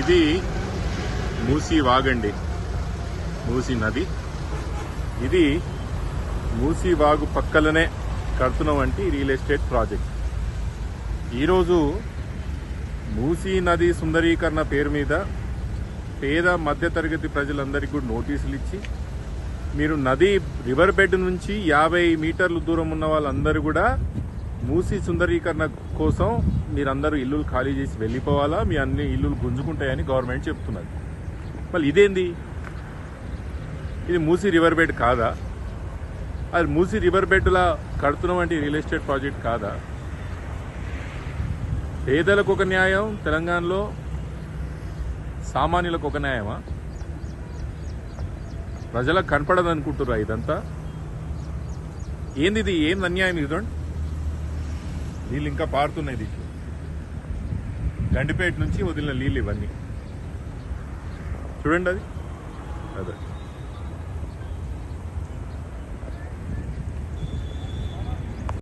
ఇది మూసి వాగండి. మూసీ నది. ఇది మూసి వాగు పక్కలనే కడుతున్నవంటి రియల్ ఎస్టేట్ ప్రాజెక్ట్. ఈరోజు మూసీ నది సుందరీకరణ పేరు మీద పేద మధ్యతరగతి ప్రజలందరికీ కూడా నోటీసులు ఇచ్చి మీరు నది రివర్ బెడ్ నుంచి యాభై మీటర్లు దూరం ఉన్న వాళ్ళందరూ కూడా మూసీ సుందరీకరణ కోసం మీరందరూ ఇల్లులు ఖాళీ చేసి వెళ్ళిపోవాలా? మీ అన్ని ఇల్లులు గుంజుకుంటాయని గవర్నమెంట్ చెప్తున్నది. మళ్ళీ ఇదేంది? ఇది మూసీ రివర్ బెడ్ కాదా? అది మూసీ రివర్ బెడ్లా కడుతున్నవంటి రియల్ ఎస్టేట్ ప్రాజెక్ట్ కాదా? పేదలకు ఒక న్యాయం తెలంగాణలో సామాన్యులకు ఒక న్యాయమా? ప్రజలకు కనపడదు అనుకుంటురా ఇదంతా? ఏంది ఇది ఏంది అన్యాయం ఇది చూడండి నీళ్ళు ఇంకా పారుతున్నాయి దీంట్లో. గండిపేట నుంచి వదిలిన నీళ్ళు ఇవన్నీ. చూడండి అది. అదే.